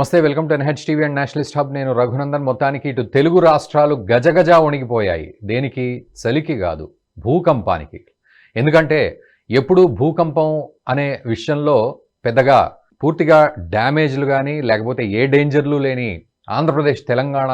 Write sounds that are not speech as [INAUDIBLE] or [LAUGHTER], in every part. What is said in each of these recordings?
నమస్తే welcome to N H TV and nationalist hub. నేను రఘునందన్. మొత్తానికి ఇటు తెలుగు రాష్ట్రాలు గజగజ వణిగిపోయాయి. దేనికి? చలికి కాదు భూకంపానికి. ఎందుకంటే ఎప్పుడు భూకంపం అనే విషయంలో పెద్దగా పూర్తిగా డ్యామేజ్లు కానీ లేకపోతే ఏ డేంజర్లు లేని ఆంధ్రప్రదేశ్ తెలంగాణ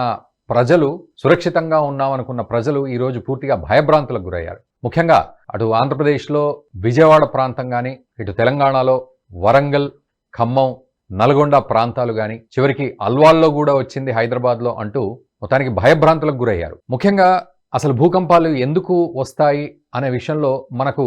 ప్రజలు సురక్షితంగా ఉన్నామనుకున్న ప్రజలు ఈరోజు పూర్తిగా భయభ్రాంతులకు గురయ్యారు. ముఖ్యంగా అటు ఆంధ్రప్రదేశ్లో విజయవాడ ప్రాంతం కానీ ఇటు తెలంగాణలో వరంగల్ ఖమ్మం నల్గొండ ప్రాంతాలు కానీ చివరికి అల్వాల్లో కూడా వచ్చింది హైదరాబాద్లో అంటూ మొత్తానికి భయభ్రాంతులకు గురయ్యారు. ముఖ్యంగా అసలు భూకంపాలు ఎందుకు వస్తాయి అనే విషయంలో మనకు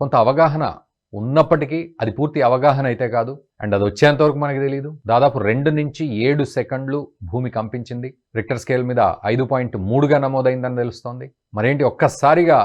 కొంత అవగాహన ఉన్నప్పటికీ అది పూర్తి అవగాహన అయితే కాదు. అండ్ అది వచ్చేంతవరకు మనకి మనకు తెలియదు దాదాపు రెండు నుంచి ఏడు సెకండ్లు భూమి కంపించింది. రిక్టర్ స్కేల్ మీద ఐదు పాయింట్ మూడుగా నమోదైందని తెలుస్తోంది. మరేంటి? ఒక్కసారిగా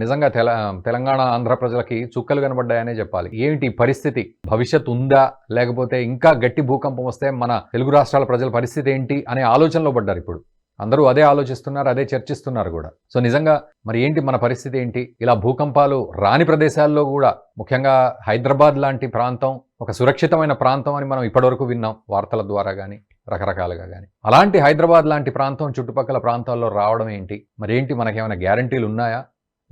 నిజంగా తెల తెలంగాణ ఆంధ్ర ప్రజలకి చుక్కలు కనబడ్డాయనే చెప్పాలి. ఏంటి పరిస్థితి? భవిష్యత్ ఉందా? లేకపోతే ఇంకా గట్టి భూకంపం వస్తే మన తెలుగు రాష్ట్రాల ప్రజల పరిస్థితి ఏంటి? అనే ఆలోచనలో పడ్డారు ఇప్పుడు. అందరూ అదే ఆలోచిస్తున్నారు అదే చర్చిస్తున్నారు కూడా. సో నిజంగా మరి ఏంటి మన పరిస్థితి ఏంటి? ఇలా భూకంపాలు రాని ప్రదేశాల్లో కూడా ముఖ్యంగా హైదరాబాద్ లాంటి ప్రాంతం ఒక సురక్షితమైన ప్రాంతం అని మనం ఇప్పటివరకు విన్నాం వార్తల ద్వారా కానీ రకరకాలుగా కానీ అలాంటి హైదరాబాద్ లాంటి ప్రాంతం చుట్టుపక్కల ప్రాంతాల్లో రావడం ఏంటి? మరి ఏంటి మనకేమైనా గ్యారంటీలు ఉన్నాయా?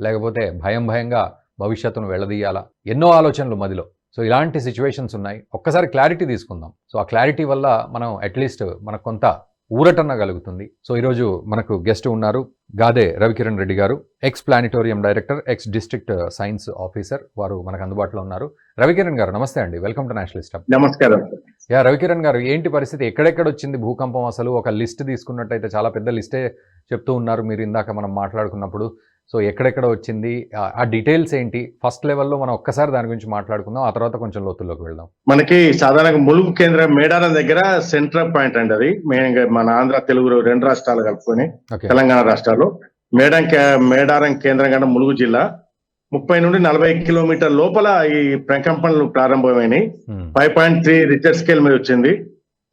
లేకపోతే భయం భయంగా భవిష్యత్తును వెళ్ళదీయాలా? ఎన్నో ఆలోచనలు మదిలో. సో ఇలాంటి సిచ్యువేషన్స్ ఉన్నాయి. ఒక్కసారి క్లారిటీ తీసుకుందాం. సో ఆ క్లారిటీ వల్ల మనం అట్లీస్ట్ మనకు కొంత ఊరటన్న కలుగుతుంది. సో ఈరోజు మనకు గెస్ట్ ఉన్నారు గాదే రవికిరణ్ రెడ్డి గారు ex planetarium director ex district science officer వారు మనకు అందుబాటులో ఉన్నారు. రవికిరణ్ గారు నమస్తే అండి. వెల్కమ్ టు నేషనలిస్ట్ హబ్ నమస్కారం. యా రవికిరణ్ గారు ఏంటి పరిస్థితి? ఎక్కడెక్కడ వచ్చింది భూకంపం అసలు? ఒక లిస్ట్ తీసుకున్నట్టయితే చాలా పెద్ద లిస్టే చెప్తూ ఉన్నారు మీరు ఇందాక మనం మాట్లాడుకున్నప్పుడు. సో ఎక్కడెక్కడ వచ్చింది? ఆ- డీటెయిల్స్ ఏంటి? ఫస్ట్ లెవెల్లో మనం ఒక్కసారి దాని గురించి మాట్లాడుకుందాం. ఆ తర్వాత కొంచెం లోతుల్లోకి వెళ్దాం. మనకి సాధారణంగా ములుగు కేంద్రం మేడారం దగ్గర సెంట్రల్ పాయింట్ అండి అది. మన ఆంధ్ర తెలుగు రెండు రాష్ట్రాలు కలుపుకొని తెలంగాణ రాష్ట్రాలు. మేడం మేడారం కేంద్రం కన్నా ములుగు జిల్లా. ముప్పై నుండి నలభై కిలోమీటర్ లోపల ఈ ప్రకంపనలు ప్రారంభమైనాయి. Five point three Richter scale మీద వచ్చింది.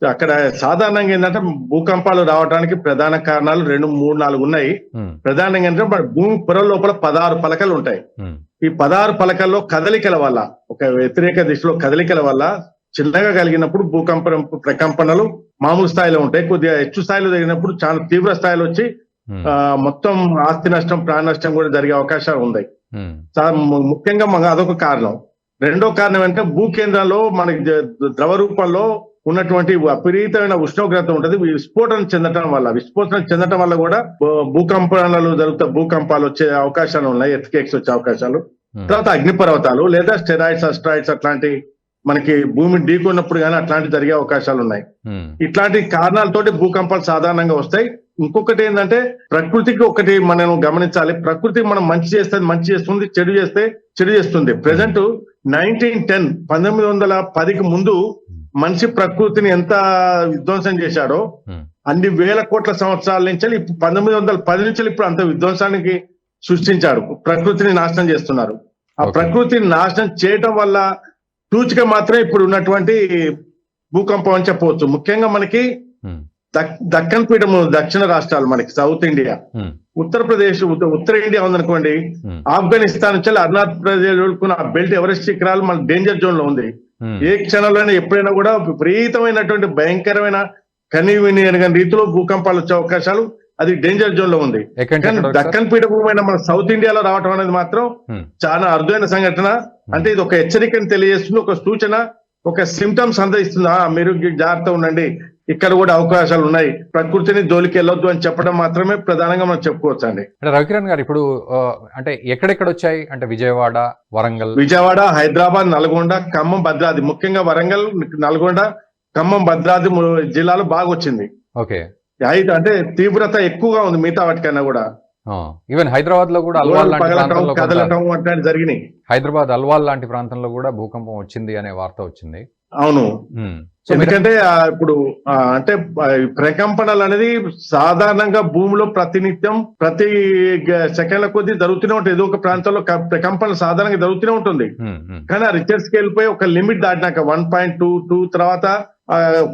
అక్కడ సాధారణంగా ఏంటంటే భూకంపాలు రావడానికి ప్రధాన కారణాలు రెండు మూడు నాలుగు ఉన్నాయి. ప్రధానంగా ఏంటంటే భూమి పొర లోపల పదహారు పలకలు ఉంటాయి. ఈ పదహారు పలకల్లో కదలికల వల్ల ఒక వ్యతిరేక దిశలో కదలికల వల్ల చిన్నగా కలిగినప్పుడు భూకంపం ప్రకంపనలు మామూలు స్థాయిలో ఉంటాయి. కొద్దిగా హెచ్చు స్థాయిలో జరిగినప్పుడు చాలా తీవ్ర స్థాయిలో వచ్చి మొత్తం ఆస్తి నష్టం ప్రాణ నష్టం కూడా జరిగే అవకాశాలు ఉన్నాయి ముఖ్యంగా అదొక కారణం. రెండో కారణం ఏంటంటే భూ కేంద్రాల్లో మనకి ద్రవ రూపంలో ఉన్నటువంటి విపరీతమైన ఉష్ణోగ్రత ఉంటది. విస్ఫోటనం చెందటం వల్ల విస్ఫోటనం చెందటం వల్ల కూడా భూకంపాలు జరుగుతాయి భూకంపాలు వచ్చే అవకాశాలు ఉన్నాయి ఎత్కేక్స్ వచ్చే అవకాశాలు. ఉమ్, తర్వాత అగ్నిపర్వతాలు లేదా స్టెరాయిడ్స్ అస్ట్రాయిడ్స్ అట్లాంటి మనకి భూమి ఢీకొన్నప్పుడు కానీ అట్లాంటి జరిగే అవకాశాలు ఉన్నాయి. ఉమ్, ఇట్లాంటి కారణాలతోటి భూకంపాలు సాధారణంగా వస్తాయి. ఇంకొకటి ఏంటంటే ప్రకృతికి ఒకటి మనం గమనించాలి. ప్రకృతి మనం మంచి చేస్తే మంచి చేస్తుంది చెడు చేస్తే చెడు చేస్తుంది. ప్రెసెంట్ నైన్టీన్ టెన్ పంతొమ్మిది వందల పదికి ముందు మనిషి ప్రకృతిని ఎంత విధ్వంసం చేశాడో ఉమ్, అన్ని వేల కోట్ల సంవత్సరాల నుంచి ఇప్పుడు పంతొమ్మిది వందల పది నుంచి ఇప్పుడు అంత విధ్వంసానికి సృష్టించారు. ప్రకృతిని నాశనం చేస్తున్నారు. ఆ. ప్రకృతిని నాశనం చేయటం వల్ల సూచిక మాత్రమే ఇప్పుడు ఉన్నటువంటి భూకంపం అని చెప్పవచ్చు. ముఖ్యంగా మనకి దక్- దక్కన్ పీఠం దక్షిణ రాష్ట్రాలు మనకి సౌత్ ఇండియా. ఉమ్, ఉత్తరప్రదేశ్ ఉత్త- ఉత్తర ఇండియా ఉందనుకోండి. ఆఫ్ఘనిస్తాన్ నుంచి అరుణాచల్ ప్రదేశ్ ఆ బెల్ట్ ఎవరెస్ట్ శిఖరాలు మన డేంజర్ జోన్లో ఉంది. ఏ క్షణంలోనే ఎప్పుడైనా కూడా విపరీతమైన భయంకరమైన కనీ విని ఎరగని రీతిలో భూకంపాలు వచ్చే అవకాశాలు అది డేంజర్ జోన్లో ఉంది. దక్కన్ పీఠభూమైన మన సౌత్ ఇండియాలో రావటం అనేది మాత్రం Hmm. చాలా అరుదైన సంఘటన. అంటే ఇది ఒక హెచ్చరికను తెలియజేస్తుంది ఒక సూచన ఒక సిమ్టమ్స్ అందిస్తుంది. ఆ, మీరు జాగ్రత్త ఉండండి. ఇక్కడ కూడా అవకాశాలు ఉన్నాయి. ప్రకృతిని జోలికి వెళ్ళొద్దు అని చెప్పడం మాత్రమే ప్రధానంగా మనం చెప్పుకోవచ్చు అండి అంటే రవికిరణ్ గారు ఇప్పుడు అంటే ఎక్కడెక్కడ వచ్చాయి? అంటే విజయవాడ వరంగల్. విజయవాడ హైదరాబాద్ నల్గొండ ఖమ్మం భద్రాద్రి. ముఖ్యంగా వరంగల్ నల్గొండ ఖమ్మం భద్రాద్రి జిల్లాలో బాగా వచ్చింది. ఓకే. అయితే అంటే తీవ్రత ఎక్కువగా ఉంది మిగతా వాటికన్నా కూడా. ఈవెన్ హైదరాబాద్లో కూడా అల్వాల్ లాంటి జరిగినాయి. హైదరాబాద్ అల్వాల్ లాంటి ప్రాంతంలో కూడా భూకంపం వచ్చింది అనే వార్త వచ్చింది. అవును. ఎందుకంటే ఇప్పుడు అంటే ప్రకంపనలు అనేది సాధారణంగా భూమిలో ప్రతినిత్యం ప్రతి సెకండ్ల కొద్దీ జరుగుతూనే ఉంటుంది ఏదో ఒక ప్రాంతంలో ప్రకంపనలు సాధారణంగా జరుగుతూనే ఉంటుంది. కానీ ఆ రిచర్ స్కేల్ పై ఒక లిమిట్ దాటినాక వన్ పాయింట్ టూ టూ తర్వాత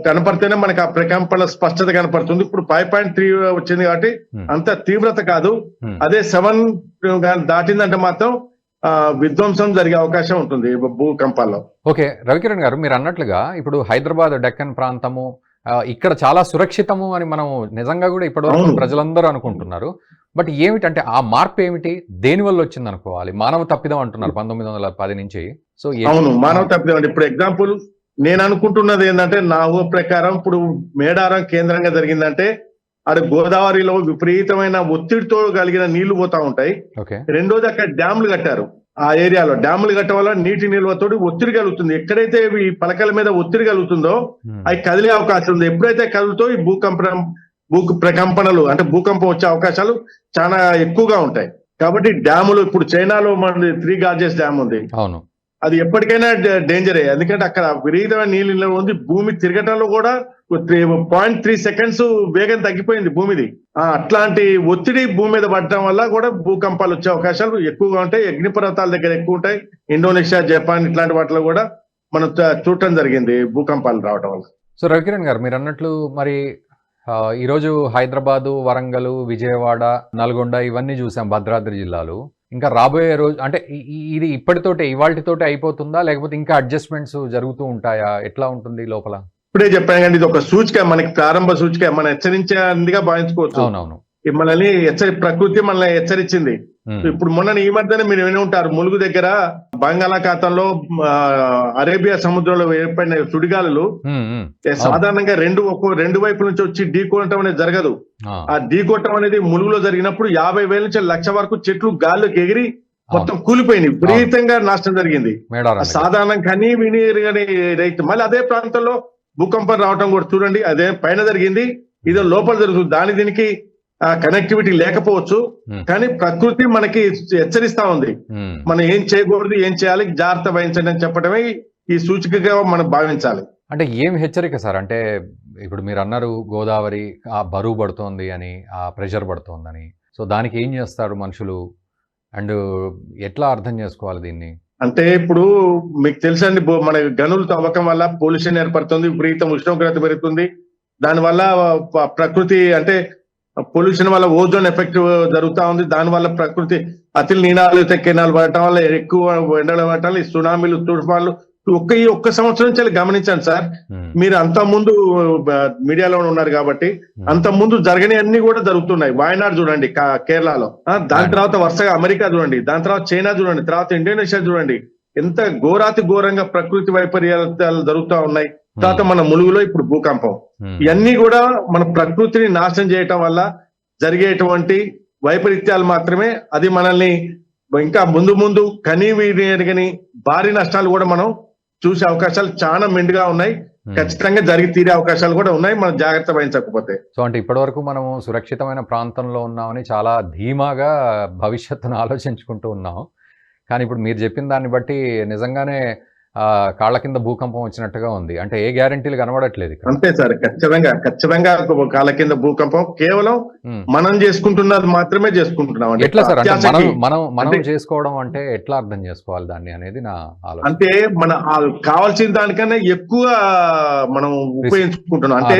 కనపడితేనే మనకి ఆ ప్రకంపనల స్పష్టత కనపడుతుంది. ఇప్పుడు ఫైవ్ పాయింట్ త్రీ వచ్చింది కాబట్టి అంత తీవ్రత కాదు. అదే సెవెన్ దాటిందంటే మాత్రం విధ్వంసం జరిగే అవకాశం ఉంటుంది భూకంపాల్లో ఓకే రవికిరణ్ గారు మీరు అన్నట్లుగా ఇప్పుడు హైదరాబాద్ డెక్కన్ ప్రాంతము ఇక్కడ చాలా సురక్షితము అని మనం నిజంగా కూడా ఇప్పటివరకు. ప్రజలందరూ అనుకుంటున్నారు బట్ ఏమిటంటే ఆ మార్పు ఏమిటి దేని వల్ల వచ్చింది అనుకోవాలి మానవ తప్పిదం అంటున్నారు పంతొమ్మిది వందల పది నుంచి సో అవును మానవ తప్పిదం అండి. ఇప్పుడు ఎగ్జాంపుల్ నేను అనుకుంటున్నది ఏంటంటే నా ఊహ ప్రకారం ఇప్పుడు మేడారం కేంద్రంగా జరిగిందంటే అక్కడ గోదావరిలో విపరీతమైన ఒత్తిడితో కలిగిన నీళ్ళు పోతా ఉంటాయి. రెండోది అక్కడ డ్యాములు కట్టారు. ఆ ఏరియాలో డ్యాములు కట్టడం వల్ల నీటి నిల్వతోటి ఒత్తిడి కలుగుతుంది. ఎక్కడైతే ఈ పలకల మీద ఒత్తిడి కలుగుతుందో ఉమ్, అవి కదిలే అవకాశం ఉంది. ఎప్పుడైతే కదులుతో ఈ భూకంపం భూ ప్రకంపనలు అంటే భూకంపం వచ్చే అవకాశాలు చాలా ఎక్కువగా ఉంటాయి. కాబట్టి డ్యాములు ఇప్పుడు చైనాలో మన త్రీ గార్జెస్ డ్యామ్ ఉంది. అవును. అది ఎప్పటికైనా డేంజర్ డేంజరే ఎందుకంటే అక్కడ విపరీతమైన నీళ్ళు నిల్వ ఉంది. భూమి తిరగటంలో కూడా పాయింట్ త్రీ సెకండ్స్ వేగం తగ్గిపోయింది భూమిది. అట్లాంటి ఒత్తిడి భూమి మీద పడటం వల్ల కూడా భూకంపాలు వచ్చే అవకాశాలు ఎక్కువగా ఉంటాయి. అగ్నిపర్వతాల దగ్గర ఎక్కువ ఉంటాయి. ఇండోనేషియా జపాన్ ఇట్లాంటి వాటిలో కూడా మనం చూడటం జరిగింది భూకంపాలు రావడం వల్ల. సో రవికిరణ్ గారు మీరు అన్నట్లు మరి ఈరోజు హైదరాబాదు వరంగల్ విజయవాడ నల్గొండ ఇవన్నీ చూసాం భద్రాద్రి జిల్లాలు. ఇంకా రాబోయే రోజు అంటే ఇది ఇప్పటితోటే ఇవాళతోటే అయిపోతుందా? లేకపోతే ఇంకా అడ్జస్ట్మెంట్స్ జరుగుతూ ఉంటాయా? ఎట్లా ఉంటుంది లోపల? ఇప్పుడే చెప్పాను కానీ ఇది ఒక సూచిక మనకి ప్రారంభ సూచిక మనం హెచ్చరించేందుగా భావించుకోవచ్చు. అవునవును. మనల్ని హెచ్చరి ప్రకృతి మనల్ని హెచ్చరించింది. ఇప్పుడు మొన్న ఈ మధ్యన మీరు విని ఉంటారు ములుగు దగ్గర బంగాళాఖాతంలో అరేబియా సముద్రంలో ఏర్పడిన సుడిగాలులు ఉమ్, సాధారణంగా రెండు ఒక్కో రెండు వైపుల నుంచి వచ్చి ఢీకొనటం అనేది జరగదు. ఆ, ఆ ఢీకొట్టడం అనేది ములుగులో జరిగినప్పుడు యాభై వేల నుంచి లక్ష వరకు చెట్లు గాల్లోకి ఎగిరి మొత్తం కూలిపోయినాయి. విపరీతంగా నాశనం జరిగింది. సాధారణం కనీ విని రైతు. మళ్ళీ అదే ప్రాంతంలో భూకంపం రావటం కూడా చూడండి. అదే పైన జరిగింది. ఇది లోపల జరుగుతుంది. దాని దీనికి కనెక్టివిటీ లేకపోవచ్చు కానీ ప్రకృతి మనకి హెచ్చరిస్తా ఉంది. మనం ఏం చేయకూడదు ఏం చేయాలి జాగ్రత్త వహించండి అని చెప్పడమే ఈ సూచికగా మనం భావించాలి. అంటే ఏం హెచ్చరిక సార్? అంటే ఇప్పుడు మీరు అన్నారు గోదావరి ఆ బరువు పడుతోంది అని ఆ ప్రెషర్ పడుతోందని. సో దానికి ఏం చేస్తారు మనుషులు? అండ్ ఎట్లా అర్థం చేసుకోవాలి దీన్ని? అంటే ఇప్పుడు మీకు తెలుసండి మన గనులు తవ్వకం వల్ల పొల్యూషన్ ఏర్పడుతుంది విపరీతం ఉష్ణోగ్రత పెరుగుతుంది. దానివల్ల ప్రకృతి అంటే పొల్యూషన్ వల్ల ఓజోన్ ఎఫెక్ట్ జరుగుతా ఉంది. దాని వల్ల ప్రకృతి అతి నీనాలు కెనాలు పడటం వల్ల ఎక్కువ ఎండలు పడటం వల్ల సునామీలు తుఫాన్లు ఒక్క ఈ ఒక్క సంవత్సరం నుంచి గమనించండి సార్. మీరు అంత ముందు మీడియాలో ఉన్నారు కాబట్టి అంత ముందు జరగని అన్ని కూడా జరుగుతున్నాయి. వాయనాడ్ చూడండి కేరళలో. దాని తర్వాత వరుసగా అమెరికా చూడండి దాని తర్వాత చైనా చూడండి తర్వాత ఇండోనేషియా చూడండి. ఎంత ఘోరాతి ఘోరంగా ప్రకృతి వైపర్యాలు జరుగుతా ఉన్నాయి. తర్వాత మన ములుగులో ఇప్పుడు భూకంపం. ఇవన్నీ కూడా మన ప్రకృతిని నాశనం చేయటం వల్ల జరిగేటువంటి వైపరీత్యాలు మాత్రమే అది మనల్ని ఇంకా ముందు ముందు కనీ వీరిని భారీ నష్టాలు కూడా మనం చూసే అవకాశాలు చాలా మెండుగా ఉన్నాయి. ఖచ్చితంగా జరిగి తీరే అవకాశాలు కూడా ఉన్నాయి. మనం జాగ్రత్త వహించకపోతే. సో అంటే ఇప్పటివరకు మనము సురక్షితమైన ప్రాంతంలో ఉన్నామని చాలా ధీమాగా భవిష్యత్తును ఆలోచించుకుంటూ ఉన్నాం. కానీ ఇప్పుడు మీరు చెప్పిన దాన్ని బట్టి నిజంగానే కాళ్ళ కింద భూకంపం వచ్చినట్టుగా ఉంది. అంటే ఏ గ్యారంటీలు కనబడట్లేదు అంతే సార్ ఖచ్చితంగా ఖచ్చితంగా కాల కింద భూకంపం కేవలం. మనం చేసుకుంటున్నది మాత్రమే చేసుకుంటున్నాం. ఎట్లా సార్? అంటే మనం మనం మనం చేసుకోవడం అంటే ఎట్లా అర్థం చేసుకోవాలి దాన్ని అనేది నా ఆలోచన. అంటే మన కావాల్సిన దానికన్నా ఎక్కువ మనం ఉపయోగించుకుంటున్నాం. అంటే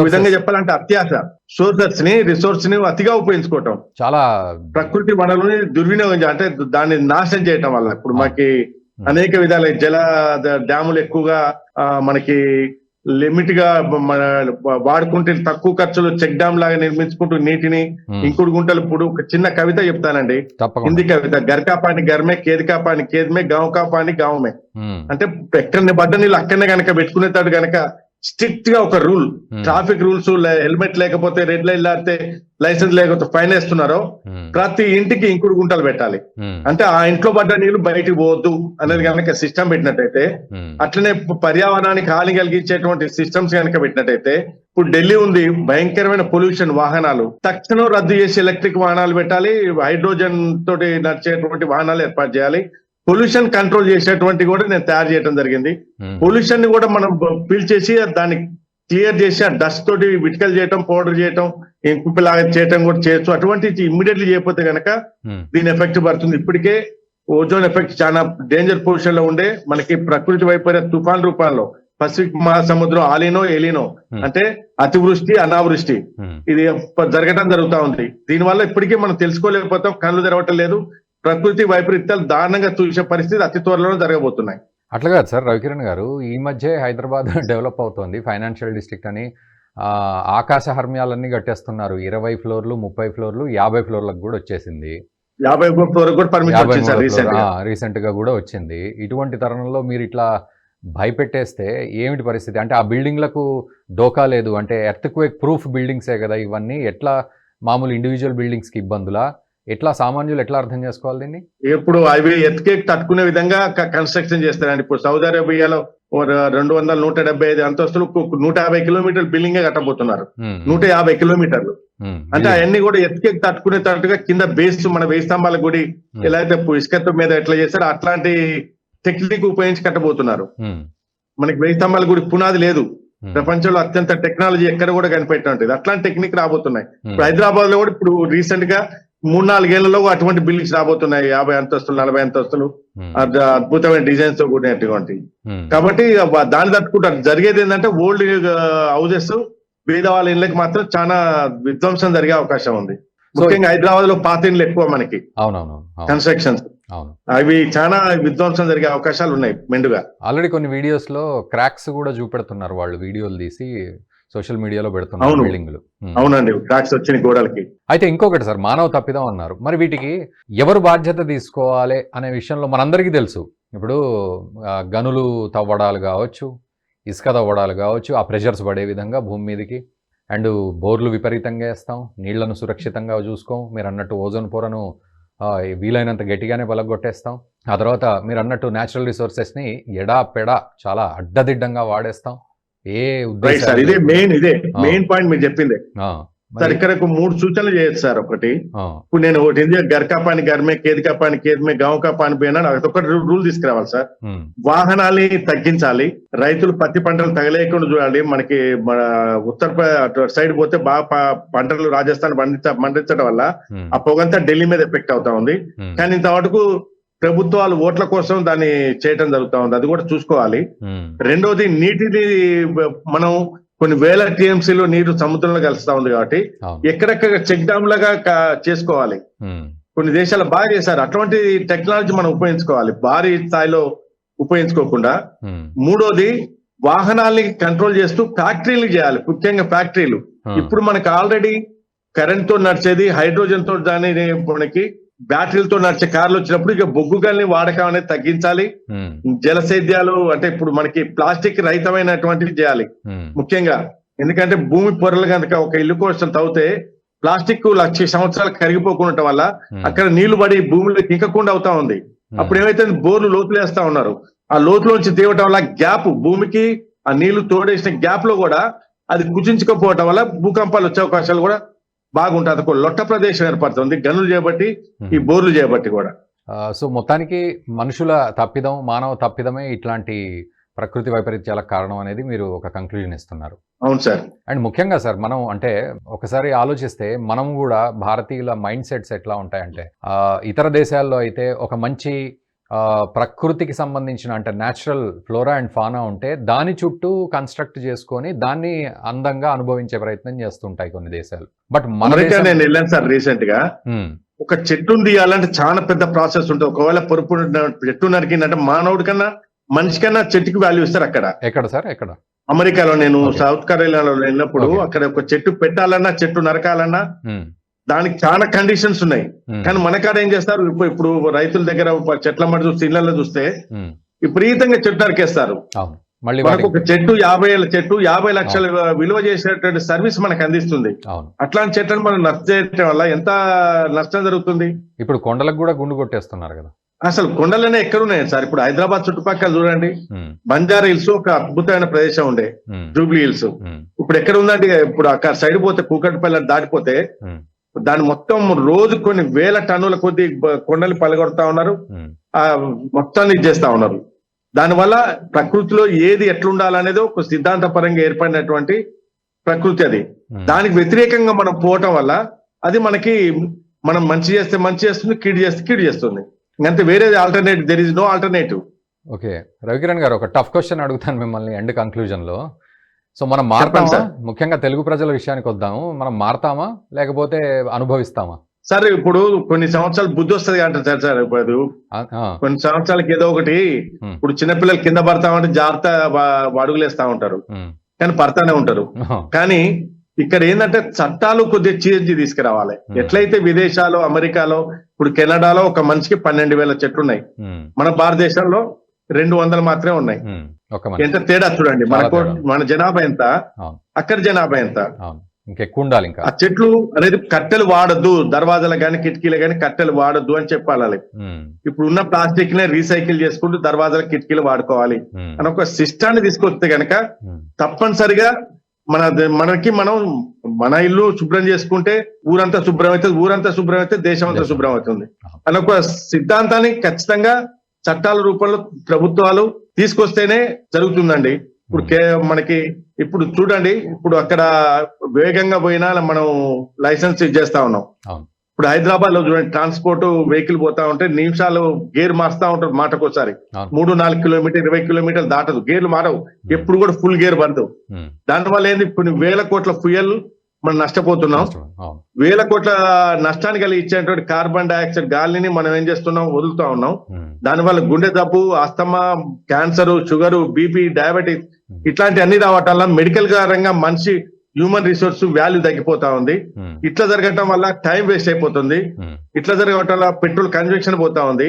విధంగా చెప్పాలంటే అత్యాశ. సోర్సెస్ని రిసోర్స్ని అతిగా ఉపయోగించుకోవటం. చాలా ప్రకృతి వనరులని దుర్వినియోగం అంటే దాన్ని నాశనం చేయటం వల్ల. ఇప్పుడు ఆ. అనేక విధాల జల డ్యాములు ఎక్కువగా మనకి లిమిట్గా మన వాడుకుంటే తక్కువ ఖర్చులో చెక్ డ్యామ్ లాగా నిర్మించుకుంటూ నీటిని ఇంకుడు గుంటలు ఇప్పుడు ఒక చిన్న కవిత చెప్తానండి. హిందీ కవిత గర్కా పాని గర్మే కేదికా పాని కేదమే గాంకా పాని గావమే అంటే ఎక్కడ పడ్డ నీళ్ళు అక్కడనే గనక పెట్టుకునేటాడు గనక స్ట్రిక్ట్గా ఒక rule um, traffic rules helmet లేకపోతే రెడ్ లైట్ లేకపోతే లైసెన్స్ లేకపోతే ఫైన్ వేస్తున్నారో ఉమ్, ప్రతి ఇంటికి ఇంకుడు గుంటలు పెట్టాలి. ఉమ్, అంటే ఆ ఇంట్లో పడ్డ నీళ్ళు బయటికి పోవద్దు అనేది కనుక సిస్టమ్ పెట్టినట్టయితే అట్లనే పర్యావరణానికి హాని కలిగించేటువంటి సిస్టమ్స్ కనుక పెట్టినట్టయితే ఇప్పుడు ఢిల్లీ ఉంది భయంకరమైన పొల్యూషన్ వాహనాలు. తక్షణం రద్దు చేసి ఎలక్ట్రిక్ వాహనాలు పెట్టాలి హైడ్రోజన్ తోటి నడిచేటువంటి వాహనాలు ఏర్పాటు చేయాలి పొల్యూషన్ కంట్రోల్ చేసేటువంటి కూడా నేను తయారు చేయడం జరిగింది. పొల్యూషన్ని కూడా మనం పీల్చేసి దాన్ని క్లియర్ చేసి ఆ డస్ట్ తోటి విటికల్ చేయటం పౌడర్ చేయటం ఇంకులాగా చేయటం కూడా చేయొచ్చు. అటువంటి ఇమ్మీడియట్లీ చేయకపోతే గనక ఉమ్, దీని ఎఫెక్ట్ పడుతుంది. ఇప్పటికే ఓజోన్ ఎఫెక్ట్ చాలా డేంజర్ పొజిషన్లో ఉండే మనకి ప్రకృతి వైపరీత్య తుఫాన్ రూపంలో పసిఫిక్ మహాసముద్రం ఆలినో ఎలినో. అంటే అతివృష్టి అనావృష్టి. ఇది జరగటం జరుగుతా ఉంది. దీనివల్ల ఇప్పటికీ మనం తెలుసుకోలేకపోతాం కళ్ళు తెరవటం లేదు. ప్రకృతి వైపరీత్యాలు దారుణంగా చూసే పరిస్థితి అతి త్వరలో జరగబోతున్నాయి. అట్లా కాదు సార్ రవికిరణ్ గారు ఈ మధ్య హైదరాబాద్ [LAUGHS] డెవలప్ అవుతోంది. ఫైనాన్షియల్ డిస్ట్రిక్ట్ అని ఆకాశ హర్మ్యాలన్నీ కట్టేస్తున్నారు. ఇరవై ఫ్లోర్లు ముప్పై ఫ్లోర్లు యాభై ఫ్లోర్లకు కూడా వచ్చేసింది. యాభై కూడా పర్మిషన్ రీసెంట్గా. కూడా వచ్చింది. ఇటువంటి తరుణంలో మీరు ఇట్లా భయపెట్టేస్తే ఏమిటి పరిస్థితి? అంటే ఆ బిల్డింగ్లకు డోకా లేదు. అంటే ఎర్త్ క్వేక్ ప్రూఫ్ బిల్డింగ్సే కదా ఇవన్నీ. ఎట్లా మామూలు ఇండివిజువల్ బిల్డింగ్స్కి ఇబ్బందులా? ఎట్లా సామాన్యులు ఎట్లా అర్థం చేసుకోవాలి దీన్ని? ఇప్పుడు అవి ఎత్కేక్ తట్టుకునే విధంగా కన్స్ట్రక్షన్ చేస్తారండి. ఇప్పుడు సౌదీ అరేబియాలో రెండు వందల నూట డెబ్బై ఐదు అంతస్తులు నూట యాభై కిలోమీటర్ల బిల్డింగ్ కట్టబోతున్నారు. నూట యాభై కిలోమీటర్లు. అంటే అవన్నీ కూడా ఎత్కేక్ తట్టుకునే తట్టుగా కింద బేస్ మన వేయి స్తంభాల గుడి ఎలా అయితే ఇసుకత్వం మీద ఎట్లా చేస్తారో అట్లాంటి టెక్నిక్ ఉపయోగించి కట్టబోతున్నారు. మనకి వేయి స్తంభాల గుడి పునాది లేదు. ప్రపంచంలో అత్యంత టెక్నాలజీ ఎక్కడ కూడా కనిపెట్టినట్టు అట్లాంటి టెక్నిక్ రాబోతున్నాయి. ఇప్పుడు హైదరాబాద్లో కూడా ఇప్పుడు రీసెంట్గా మూడు నాలుగేళ్ళలో అటువంటి బిల్డింగ్స్ రాబోతున్నాయి. యాభై అంతస్తులు నలభై అంతస్తులు. అద్భుతమైన డిజైన్స్తో కూడినటువంటి కాబట్టి దాన్ని తట్టుకుంటారు. జరిగేది ఏంటంటే ఓల్డ్ హౌసెస్ పేద వాళ్ళ ఇళ్ళకి మాత్రం చాలా విధ్వంసం జరిగే అవకాశం ఉంది. ముఖ్యంగా హైదరాబాద్లో పాత ఇళ్ళు ఎక్కువ మనకి. కన్స్ట్రక్షన్స్ అవి చాలా విధ్వంసం జరిగే అవకాశాలు ఉన్నాయి మెండుగా. ఆల్రెడీ కొన్ని వీడియోస్లో క్రాక్స్ కూడా చూపెడుతున్నారు వాళ్ళు వీడియోలు తీసి. సోషల్ మీడియాలో పెడుతున్నారు. బిల్డింగ్లు. అవునండి ట్రాక్స్ వచ్చిన గోడలకి. అయితే ఇంకొకటి సార్ మానవ తప్పిదం అన్నారు. మరి వీటికి ఎవరు బాధ్యత తీసుకోవాలి అనే విషయంలో మనందరికీ తెలుసు. ఇప్పుడు గనులు తవ్వడాలు కావచ్చు ఇసుక తవ్వడాలు కావచ్చు ఆ ప్రెషర్స్ పడే విధంగా భూమి మీదకి. అండ్ బోర్లు విపరీతంగా వేస్తాం నీళ్ళను సురక్షితంగా చూసుకోం. మీరు అన్నట్టు ఓజోన్ పొరను వీలైనంత గట్టిగానే పలగొట్టేస్తాం. ఆ తర్వాత మీరు అన్నట్టు న్యాచురల్ రిసోర్సెస్ని ఎడా పెడా చాలా అడ్డదిడ్డంగా వాడేస్తాం. ఏ రైట్ సార్ ఇదే మెయిన్ ఇదే మెయిన్ పాయింట్ మీరు చెప్పింది. సార్ ఇక్కడ ఒక మూడు సూచనలు చేయొచ్చు సార్ ఒకటి. ఇప్పుడు నేను ఒకటి ఏంటి గర్ కా పాని గర్ మే కేద్ కా పాని కేద్ మే గావ్ కా పాని పోయినా ఒకటి రూల్ తీసుకురావాలి సార్ వాహనాల్ని తగ్గించాలి రైతులు పత్తి పంటలు తగలేకుండా చూడాలి మనకి మన ఉత్తర అటు సైడ్ పోతే బాగా పంటలు రాజస్థాన్ పండించ పండించడం వల్ల ఆ పొగంతా ఢిల్లీ మీద ఎఫెక్ట్ అవుతా ఉంది. కానీ ఇంతవరకు ప్రభుత్వాలు ఓట్ల కోసం దాన్ని చేయటం జరుగుతా ఉంది. అది కూడా చూసుకోవాలి. రెండోది నీటిని మనం కొన్ని వేల టీఎంసీలో నీరు సముద్రంలో కలుస్తా ఉంది కాబట్టి ఎక్కడెక్కడ చెక్ డ్యామ్ లాగా చేసుకోవాలి. కొన్ని దేశాలు బాగా చేశారు. అటువంటి టెక్నాలజీ మనం ఉపయోగించుకోవాలి. భారీ స్థాయిలో ఉపయోగించుకోకుండా. మూడోది వాహనాల్ని కంట్రోల్ చేస్తూ ఫ్యాక్టరీలు చేయాలి. ముఖ్యంగా ఫ్యాక్టరీలు. ఇప్పుడు మనకి ఆల్రెడీ కరెంట్తో నడిచేది హైడ్రోజన్తో దాని మనకి బ్యాటరీలతో నడిచే కార్లు వచ్చినప్పుడు ఇక బొగ్గు గల్ని వాడకం అనేది తగ్గించాలి. జలసేద్యాలు అంటే ఇప్పుడు మనకి ప్లాస్టిక్ రహితమైనటువంటివి చేయాలి. ముఖ్యంగా ఎందుకంటే భూమి పొరలు కనుక ఒక ఇల్లు కోసం తవ్వితే ప్లాస్టిక్ లక్ష సంవత్సరాలు కరిగిపోకుండా వల్ల అక్కడ నీళ్ళు పడి భూమిలో ఇంకకుండా అవుతా ఉంది. అప్పుడు ఏమైతే బోర్లు లోతులేస్తా ఉన్నారు. ఆ లోతులోంచి తీయటం వల్ల గ్యాప్ భూమికి ఆ నీళ్ళు తోడేసిన గ్యాప్లో కూడా అది కుచించుకపోవటం వల్ల భూకంపాలు వచ్చే అవకాశాలు కూడా బాగుంటాయి అది ఒక లొట్ట ప్రదేశం ఏర్పడుతుంది గనులు చేయబట్టి ఈ. బోర్లు చేయబట్టి కూడా. సో మొత్తానికి మనుషుల తప్పిదం మానవ తప్పిదమే ఇట్లాంటి ప్రకృతి వైపరీత్యాలకు కారణం అనేది మీరు ఒక కంక్లూజన్ ఇస్తున్నారు. అవును సార్. అండ్ ముఖ్యంగా సార్ మనం అంటే ఒకసారి ఆలోచిస్తే మనం కూడా భారతీయుల మైండ్ సెట్స్ ఎట్లా ఉంటాయంటే ఇతర దేశాల్లో అయితే ఒక మంచి ప్రకృతికి సంబంధించిన అంటే న్యాచురల్ ఫ్లోరా అండ్ ఫానా ఉంటే దాని చుట్టూ కన్స్ట్రక్ట్ చేసుకొని దాన్ని అందంగా అనుభవించే ప్రయత్నం చేస్తుంటాయి కొన్ని దేశాలు. బట్ మన నేను వెళ్ళాను సార్ రీసెంట్గా ఒక చెట్టును తీయాలంటే చాలా పెద్ద ప్రాసెస్ ఉంటుంది. ఒకవేళ పొరుపు చెట్టు నరికిందంటే మానవుడి కన్నా మనిషి కన్నా చెట్టుకి వాల్యూ ఇస్తారు అక్కడ. ఎక్కడ సార్? ఎక్కడ? అమెరికాలో నేను. సౌత్ కరోలినాలో వెళ్ళినప్పుడు. అక్కడ ఒక చెట్టు పెట్టాలన్నా చెట్టు నరకాలన్నా దానికి చాలా కండిషన్స్ ఉన్నాయి. కానీ మన కాడ ఏం చేస్తారు? ఇప్పుడు రైతుల దగ్గర చెట్ల మట్టి చూస్తే ఇళ్ళలో చూస్తే విపరీతంగా చెట్టు నరికేస్తారు. మనకు ఒక చెట్టు యాభై ఏళ్ళ చెట్టు యాభై లక్షల విలువ చేసేటువంటి సర్వీస్ మనకు అందిస్తుంది. అట్లాంటి చెట్లను మనం నష్టం చేయటం వల్ల ఎంత నష్టం జరుగుతుంది? ఇప్పుడు కొండలకు కూడా గుండు కొట్టేస్తున్నారు కదా. అసలు కొండలనే ఎక్కడున్నాయి సార్? ఇప్పుడు హైదరాబాద్ చుట్టుపక్కల చూడండి. బంజారా హిల్స్ ఒక అద్భుతమైన ప్రదేశం ఉండే. జూబ్లీ హిల్స్. ఇప్పుడు ఎక్కడ ఉందంటే ఇప్పుడు అక్కడ సైడ్ పోతే కూకట్పల్లి దాటిపోతే దాని మొత్తం రోజు కొన్ని వేల టన్నుల కొద్ది కొండలు పలగొడతా ఉన్నారు. ఆ మొత్తాన్ని ఇచ్చేస్తా ఉన్నారు. దానివల్ల ప్రకృతిలో ఏది ఎట్లుండాలనేది ఒక సిద్ధాంతపరంగా ఏర్పడినటువంటి ప్రకృతి అది. దానికి వ్యతిరేకంగా మనం పోవటం వల్ల అది మనకి మనం మంచి చేస్తే మంచి చేస్తుంది కీడు చేస్తే కీడు చేస్తుంది. ఇంకంతే వేరేది alternative there is no alternative okay. Ravikiran గారు ఒక టఫ్ క్వశ్చన్ అడుగుతాను మిమ్మల్ని ఎండ్ కంక్లూజన్లో. సో మనం మారుతామా. ముఖ్యంగా తెలుగు ప్రజల విషయానికి వద్దాము. మనం మారతామా? లేకపోతే అనుభవిస్తామా? సార్ ఇప్పుడు కొన్ని సంవత్సరాలు బుద్ధి వస్తుంది అంటారు సార్ సార్ ఇప్పుడు కొన్ని సంవత్సరాలకి ఏదో ఒకటి ఇప్పుడు చిన్నపిల్లలు కింద పడతామంటే జాగ్రత్త అడుగులేస్తా ఉంటారు. కానీ పడతానే ఉంటారు. కానీ ఇక్కడ ఏంటంటే చట్టాలు కొద్దిగా చేంజ్ తీసుకురావాలి. ఎట్లయితే విదేశాలు అమెరికాలో ఇప్పుడు కెనడాలో ఒక మనిషికి పన్నెండు వేల చెట్లు ఉన్నాయి మన భారతదేశంలో రెండు వందలు మాత్రమే ఉన్నాయి. ఎంత తేడా చూడండి. తేడా. మన జనాభా ఎంత. అక్కడ జనాభా ఎంత? ఇంకెక్కువ ఉండాలి ఇంకా. ఆ చెట్లు అనేది కట్టెలు వాడద్దు. దర్వాజాలు గాని కిటికీలు గాని కట్టెలు వాడద్దు అని చెప్పాలి ఇప్పుడు ఉన్న ప్లాస్టిక్ నే రీసైకిల్ చేసుకుంటూ దర్వాజాల కిటికీలు వాడుకోవాలి. అని ఒక సిస్టాన్ని తీసుకొస్తే గనక తప్పనిసరిగా మన మనకి మనం మన ఇల్లు శుభ్రం చేసుకుంటే ఊరంతా శుభ్రం అవుతుంది ఊరంతా శుభ్రం అయితే దేశం. అంతా. శుభ్రం అవుతుంది. అని ఒక సిద్ధాంతాన్ని ఖచ్చితంగా చట్టాల రూపంలో ప్రభుత్వాలు తీసుకొస్తేనే జరుగుతుందండి. ఇప్పుడు మనకి ఇప్పుడు చూడండి ఇప్పుడు అక్కడ వేగంగా పోయినా మనం లైసెన్స్ ఇచ్చేస్తా ఉన్నాం. ఇప్పుడు హైదరాబాద్లో చూడండి ట్రాన్స్పోర్ట్ వెహికల్ పోతా ఉంటే నిమిషాలు గేర్ మారుస్తా ఉంటారు మాటకోసారి. మూడు నాలుగు కిలోమీటర్ ఇరవై కిలోమీటర్లు దాటదు. గేర్లు మారవు. ఎప్పుడు కూడా ఫుల్ గేర్ పడదు దానివల్ల ఏంది? కొన్ని వేల కోట్ల ఫ్యూయల్ మనం నష్టపోతున్నాం. వేల కోట్ల నష్టాన్ని కలిగి ఇచ్చేటువంటి కార్బన్ డైఆక్సైడ్ గాలిని మనం ఏం చేస్తున్నాం? వదులుతా ఉన్నాం. దానివల్ల గుండె జబ్బు asthma cancer sugar B P diabetes ఇట్లాంటి అన్ని రావటం మెడికల్ పరంగా మనిషి హ్యూమన్ రిసోర్స్ వాల్యూ తగ్గిపోతా ఉంది. ఇట్లా జరగటం వల్ల టైం వేస్ట్ అయిపోతుంది. ఇట్లా జరగటం వల్ల పెట్రోల్ కన్జక్షన్ పోతా ఉంది.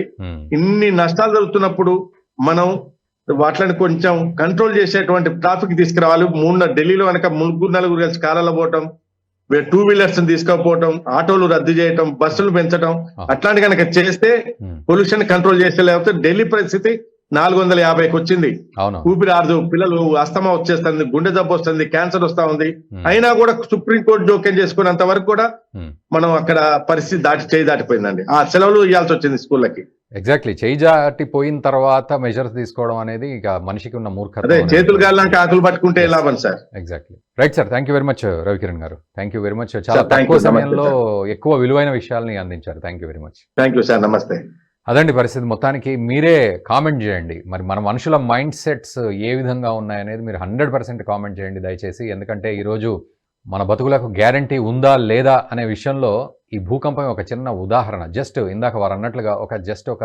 ఇన్ని నష్టాలు జరుగుతున్నప్పుడు మనం వాటిని కొంచెం కంట్రోల్ చేసేటువంటి ట్రాఫిక్ తీసుకురావాలి. మూడు ఢిల్లీలో కనుక ముగ్గురు నలుగురు కలిసి కారాల పోవటం టూ వీలర్స్ తీసుకపోవటం ఆటోలు రద్దు చేయటం బస్సులు పెంచడం అట్లాంటి కనుక చేస్తే పొల్యూషన్ కంట్రోల్ చేస్తే లేకపోతే ఢిల్లీ పరిస్థితి నాలుగు వందల యాభైకి వచ్చింది. ఊపిరి ఆడదు పిల్లలు అస్తమా వచ్చేస్తుంది గుండె జబ్బు వస్తుంది క్యాన్సర్ వస్తా ఉంది. అయినా కూడా సుప్రీం కోర్టు జోక్యం చేసుకున్నంత వరకు కూడా. మనం అక్కడ పరిస్థితి దాటి చేయి దాటిపోయిందండి. ఆ సెలవులు ఇవ్వాల్సి వచ్చింది స్కూళ్ళకి. ఎగ్జాక్ట్లీ చేయి జాటి పోయిన తర్వాత మెజర్స్ తీసుకోవడం అనేది ఇక మనిషికి ఉన్న అదే మూర్ఖత్వం చేతులు ఆకులు పట్టుకుంటే పని sir. Exactly right sir thank you very much Ravikiran గారు. థ్యాంక్ యూ వెరీ మచ్ చాలా తక్కువ సమయంలో ఎక్కువ విలువైన విషయాల్ని అందించారు. Thank you very much thank you sir నమస్తే అదండి పరిస్థితి. మొత్తానికి మీరే కామెంట్ చేయండి. మరి మన మనుషుల మైండ్ సెట్స్ ఏ విధంగా ఉన్నాయనేది మీరు హండ్రెడ్ పర్సెంట్ కామెంట్ చేయండి దయచేసి. ఎందుకంటే ఈరోజు మన బతుకులకు గ్యారంటీ ఉందా లేదా అనే విషయంలో ఈ భూకంపం ఒక చిన్న ఉదాహరణ. జస్ట్ ఇందాక వారు అన్నట్లుగా ఒక జస్ట్ ఒక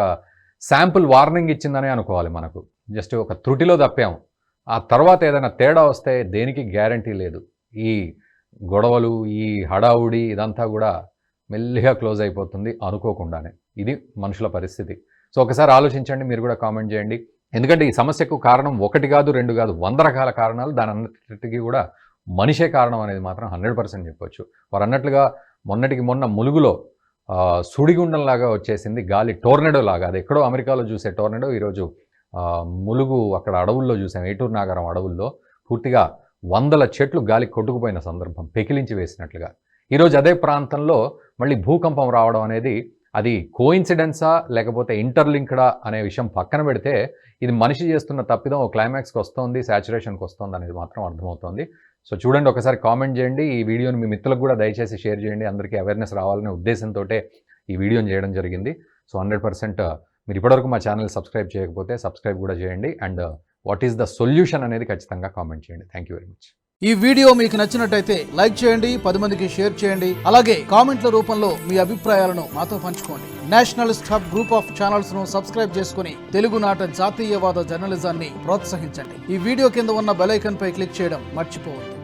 శాంపుల్ వార్నింగ్ ఇచ్చిందనే అనుకోవాలి మనకు. జస్ట్ ఒక త్రుటిలో తప్పాం. ఆ తర్వాత ఏదైనా తేడా వస్తే దేనికి గ్యారంటీ లేదు. ఈ గొడవలు ఈ హడావుడి ఇదంతా కూడా మెల్లిగా క్లోజ్ అయిపోతుంది అనుకోకుండానే. ఇది మనుషుల పరిస్థితి. సో ఒకసారి ఆలోచించండి మీరు కూడా కామెంట్ చేయండి. ఎందుకంటే ఈ సమస్యకు కారణం ఒకటి కాదు రెండు కాదు వంద రకాల కారణాలు. దాని అన్నిటికీ కూడా మనిషే కారణం అనేది మాత్రం హండ్రెడ్ పర్సెంట్ చెప్పొచ్చు. వారు అన్నట్లుగా మొన్నటికి మొన్న ములుగులో సుడిగుండంలాగా వచ్చేసింది గాలి టోర్నెడో లాగా. అది ఎక్కడో అమెరికాలో చూసే టోర్నెడో ఈరోజు ములుగు అక్కడ అడవుల్లో చూసాం ఏటూరు నాగరం అడవుల్లో. పూర్తిగా వందల చెట్లు గాలి కొట్టుకుపోయిన సందర్భం పెకిలించి వేసినట్లుగా. ఈరోజు అదే ప్రాంతంలో మళ్ళీ భూకంపం రావడం అనేది అది కోయిన్సిడెన్సా లేకపోతే ఇంటర్లింక్డా అనే విషయం పక్కన పెడితే ఇది మనిషి చేస్తున్న తప్పిదం ఓ క్లైమాక్స్కి వస్తుంది సాచురేషన్కి వస్తుంది అనేది మాత్రం అర్థమవుతోంది. సో చూడండి ఒకసారి కామెంట్ చేయండి. ఈ వీడియోని మీ మిత్రులకు కూడా దయచేసి షేర్ చేయండి. అందరికీ అవేర్నెస్ రావాలనే ఉద్దేశంతో ఈ వీడియోని చేయడం జరిగింది. సో హండ్రెడ్ పర్సెంట్ మీరు ఇప్పటివరకు మా ఛానల్ సబ్స్క్రైబ్ చేయకపోతే సబ్స్క్రైబ్ కూడా చేయండి. And what is the solution అనేది ఖచ్చితంగా కామెంట్ చేయండి. Thank you very much. ఈ వీడియో మీకు నచ్చినట్టయితే లైక్ చేయండి పది మందికి షేర్ చేయండి. అలాగే కామెంట్ల రూపంలో మీ అభిప్రాయాలను మాతో పంచుకోండి. నేషనలిస్ట్ స్టాప్ గ్రూప్ ఆఫ్ ఛానల్స్ను సబ్స్క్రైబ్ చేసుకుని తెలుగునాట జాతీయవాద జర్నలిజాన్ని ప్రోత్సహించండి. ఈ వీడియో కింద ఉన్న బెల్ పై క్లిక్ చేయడం మర్చిపోవద్దు.